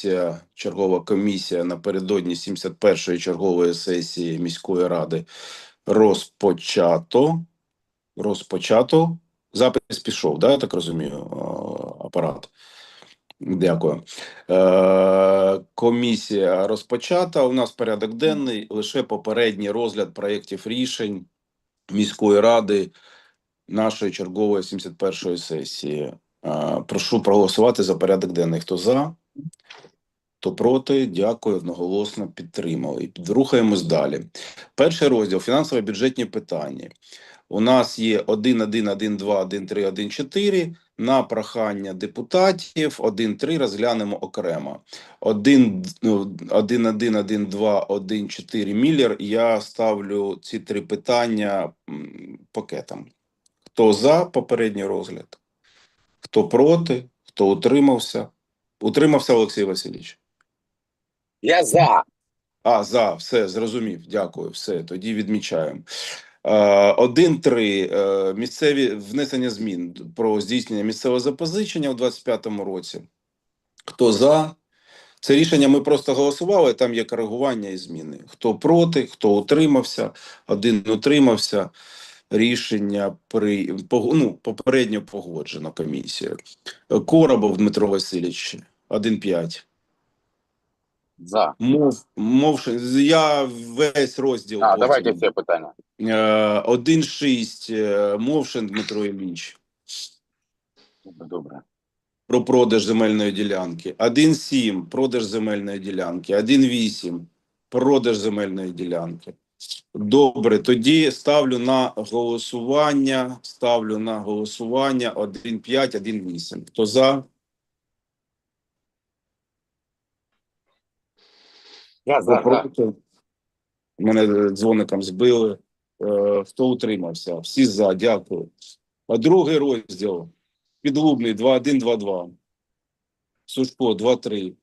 комісія, чергова комісія напередодні 71-ї чергової сесії міської ради розпочато. Розпочато. Запис пішов, да, я так розумію, апарат. Дякую. Е, комісія розпочата. У нас порядок денний, лише попередній розгляд проєктів рішень міської ради нашої чергової 71-ї сесії. Е, прошу проголосувати за порядок денний. Хто за? Хто проти? Дякую, одноголосно підтримали. Рухаємось далі. Перший розділ фінансово-бюджетні питання. У нас є 1, 1, 1, 2, 1, 3, 1, 4. На прохання депутатів 1, 3 розглянемо окремо. 1, ну, 1, 1, 1, 2, 1, 4 міллер. Я ставлю ці три питання пакетом. Хто за попередній розгляд? Хто проти? Хто утримався? Утримався Олексій Васильович? Я за. А, за, все, зрозумів. Дякую. Все, тоді відмічаємо. Е, Один-три е, місцеві внесення змін про здійснення місцевого запозичення у 2025 році. Хто за? Це рішення ми просто голосували, там є коригування і зміни. Хто проти, хто утримався, один утримався. Рішення при ну, попередньо погоджено комісією. Е, Коробов Дмитро Васильович, 1-5. За. Мов, мовшин, я весь розділ. А, давайте все питання. Е, 1.6. е, Мовшин Дмитро Ілліч Добре, добре. про продаж земельної ділянки. 1.7. Продаж земельної ділянки. 1.8. Продаж земельної ділянки. Добре, тоді ставлю на голосування. Ставлю на голосування 1.5, 1.8. Хто за? Я за. Проти? Мене дзвоником збили. Е, Хто утримався? Всі за, дякую. А другий розділ. Підлубний 2-1-2-2. Сушко 2-3.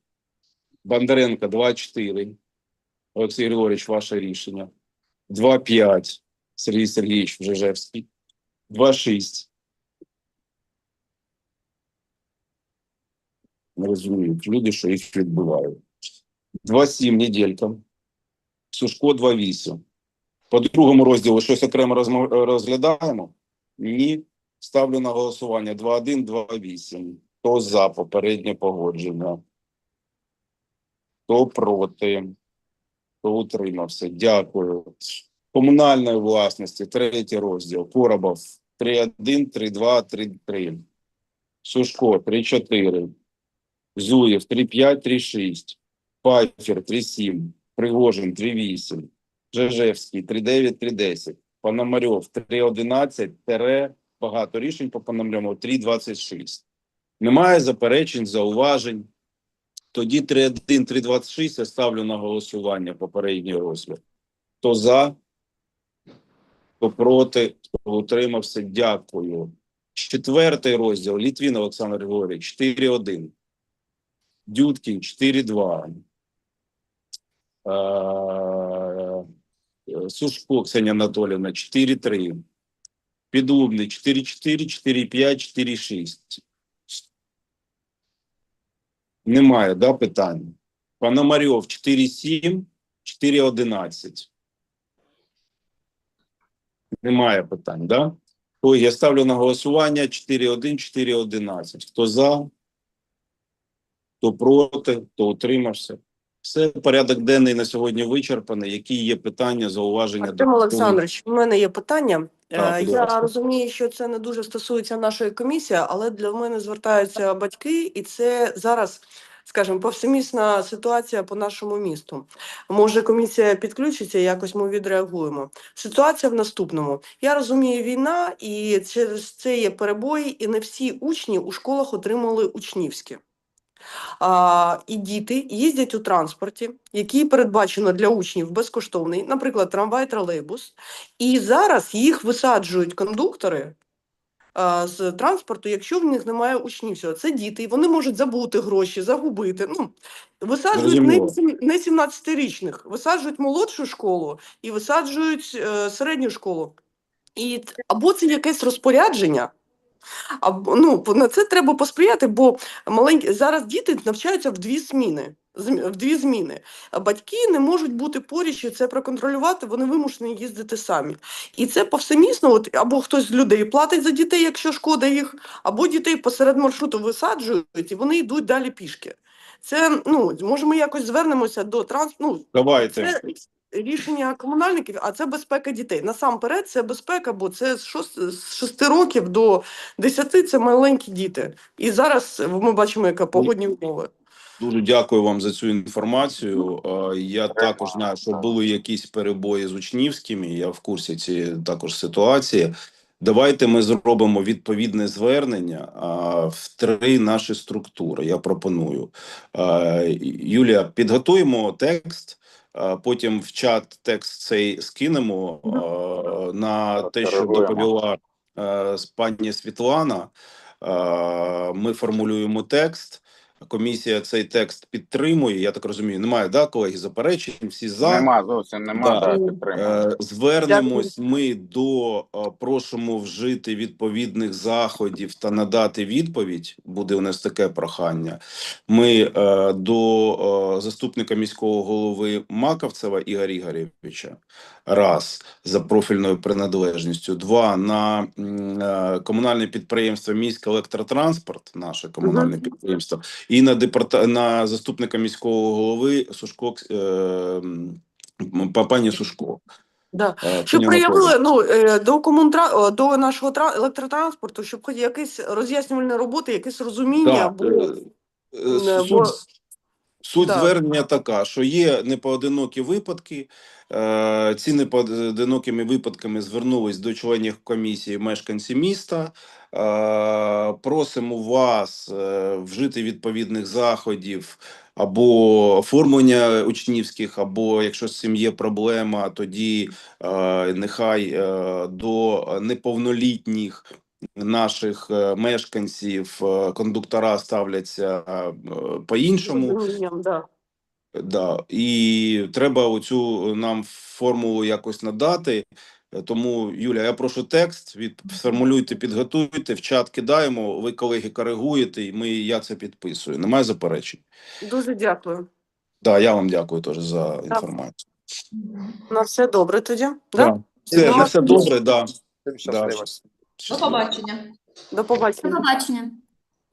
Бондаренко 2-4. Олексій Григорович, ваше рішення. 2-5. Сергій Сергійович Вжежевський. 2-6. Не розуміють люди, що їх відбувають. 2-7 неделька. Сушко 2.8. По другому розділу щось окремо розглядаємо? Ні. Ставлю на голосування 2.1, 2.8. Хто за попереднє погодження? Хто проти? Хто утримався? Дякую. Комунальної власності, третій розділ. Коробов 3.1, 3.2, 3.3. Сушко 3.4. Зуєв 3.5, 3.6. Пайфер 3.7. Пригожин 3.8, Жежевський 3.9, 3.10, Пономарьов 3.11, тере, багато рішень по Пономарьову 3.26. Немає заперечень, зауважень. Тоді 3.1, 3.26 я ставлю на голосування попередній розгляд. Хто за, хто проти, хто утримався, дякую. Четвертий розділ. Літвін Олександр Григорійович 4.1. Дюдкін 4.2. Е, Сушко Ксенія Анатолівна 4-3. Підлубний 4-4, 4-5, 4-6. Немає, да, питань? Пономарьов 4-7, 4-11. Немає питань, да? Ой, я ставлю на голосування 4-1, 4-11. Хто за? Хто проти, хто утримався? Все, порядок денний на сьогодні вичерпаний. Які є питання, зауваження? Артем? Олександрович, у мене є питання. Так, Е, Я розумію, що це не дуже стосується нашої комісії, але для мене звертаються батьки, і це зараз, скажімо, повсемісна ситуація по нашому місту. Може, комісія підключиться, і якось ми відреагуємо. Ситуація в наступному: я розумію, війна, і через це є перебої, і не всі учні у школах отримали учнівські. І діти їздять у транспорті, який передбачено для учнів безкоштовний, наприклад, трамвай, тролейбус. І зараз їх висаджують кондуктори з транспорту, якщо в них немає учнівського. Це діти, вони можуть забути гроші, загубити. Ну, висаджують не, Зрозуміло. 17-річних, висаджують молодшу школу і висаджують е, середню школу. І або це якесь розпорядження, А ну на це треба посприяти, бо маленькі зараз діти навчаються в дві зміни. В дві зміни. Батьки не можуть бути поряд і це проконтролювати, вони вимушені їздити самі. І це повсемісно, от або хтось з людей платить за дітей, якщо шкода їх, або дітей посеред маршруту висаджують, і вони йдуть далі пішки. Це ну може ми якось звернемося до транс... ну, Давайте. це рішення комунальників, а це безпека дітей. Насамперед, це безпека, бо це з 6, з 6 років до 10 це маленькі діти. І зараз ми бачимо, яка погодні умови. Дуже дякую вам за цю інформацію. Я також знаю, що були якісь перебої з учнівськими. Я в курсі цієї також ситуації. Давайте ми зробимо відповідне звернення а, в три наші структури. Я пропоную. Е, Юлія, підготуємо текст. Потім в чат текст цей скинемо е, на те, що доповіла е, пані Світлана. Е, Ми формулюємо текст. Комісія цей текст підтримує. Я так розумію, немає да, колеги заперечень. Всі за Нема зовсім нема, Да. да, підтримую. Е, звернемось ми до е, просимо вжити відповідних заходів та надати відповідь. Буде у нас таке прохання. Ми е, до заступника міського голови Маковцева Ігоря Ігорєвича. Раз за профільною приналежністю. Два на е, комунальне підприємство Міськ електротранспорт, наше комунальне підприємство, і на департа на заступника міського голови Сушко е, пані Сушко. Да. Е, Щоб проявили ну, е, до комунтра... до нашого тра... електротранспорту, щоб хоч якісь роз'яснювальні роботи, якесь розуміння, Да, е, е, суть, бо- суть Да. звернення така, що є непоодинокі випадки. Е, Ці непоодинокими випадками звернулись до членів комісії мешканці міста. Е, Просимо вас е, вжити відповідних заходів або оформлення учнівських, або якщо з цим є проблема, тоді нехай до неповнолітніх наших мешканців кондуктора ставляться е, по-іншому. Да. І треба оцю нам формулу якось надати. Е, Тому, Юля, я прошу текст, від сформулюйте, підготуйте, в чат кидаємо, ви, колеги, коригуєте, і ми, я це підписую. Немає заперечень. Дуже дякую. Да, я вам дякую теж за інформацію. На все добре тоді. Да? Да. Все, на все добре, да. Да. До побачення. До побачення. До побачення.